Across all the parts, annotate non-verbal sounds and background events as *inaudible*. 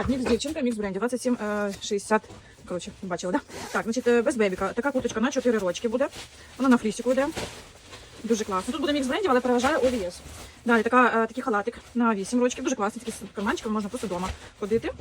Так, мікс дівчинка, мікс бренді, 27, е, 60. Коротше, бачила, да? Так, значить, е, без бебіка. Така курточка на 4 рочки буде. Вона на флісіку йде. Дуже класно. Тут буде мікс брендів, але переважає ОВС. Далі така, е, такий халатик на 8 рочків. Дуже класний, такий з карманчиком, можна просто вдома ходити.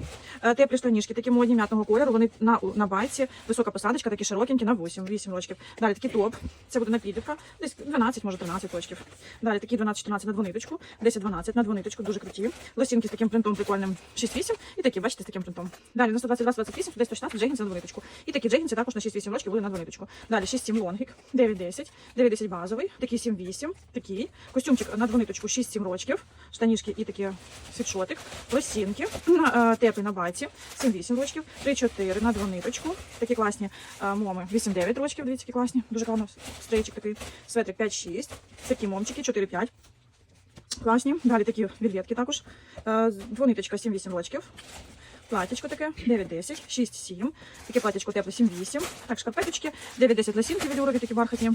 Е, Теплі штанішки, такі модні м'ятного кольору. Вони на, на байці, висока посадочка, такі широкенькі на 8, 8 рочків. Далі такий топ. Це буде напідівка, десь 12, може 13 рочків. Далі такі 12-14 на двониточку, 10-12 на двониточку, дуже круті. Лосінки з таким принтом прикольним 6-8 і такі, бачите, з таким принтом. Далі на 122-28, десь 116 джегінці на двониточку. І такі джегінці також на 6-8 рочків буде на двониточку. Далі 6-7 лонгік, 9-10, 9-10 базовий, такий 7-8, такий. Костюмчик на двониточку 6-7 рочків, штанішки і такі світшотик, лосінки, *clears throat* е, теплі на байці, 7-8 рочків, 3-4 на двониточку, такі класні е, моми, 8-9 рочків, дивіться, які класні, дуже класно, стрейчик такий, светрик 5-6, такі момчики 4-5. Класні. Далі такі вільветки також. Е, Двониточка 7-8 рочків. Платічко таке 9-10, 6-7. Таке платічко тепле 7-8. Так, шкарпеточки 9-10 лосінки велюрові, такі бархатні,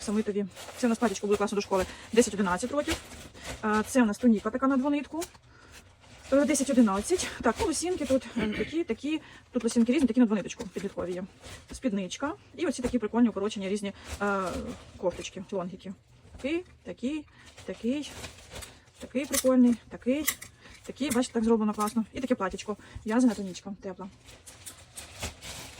самитові. Це у нас платічко буде класно до школи 10-11 років. Е, Це у нас туніка така на двонитку. Е, 10-11. Так, ну лосінки тут е, такі, такі. Тут лосінки різні, такі на двониточку підліткові є. Спідничка. І оці такі прикольні укорочені різні е, кофточки, лонгіки. Такий, такий, такий, такий прикольний, такий, такий, бачите, так зроблено класно. І таке платічко. В'язана тонічка, тепла.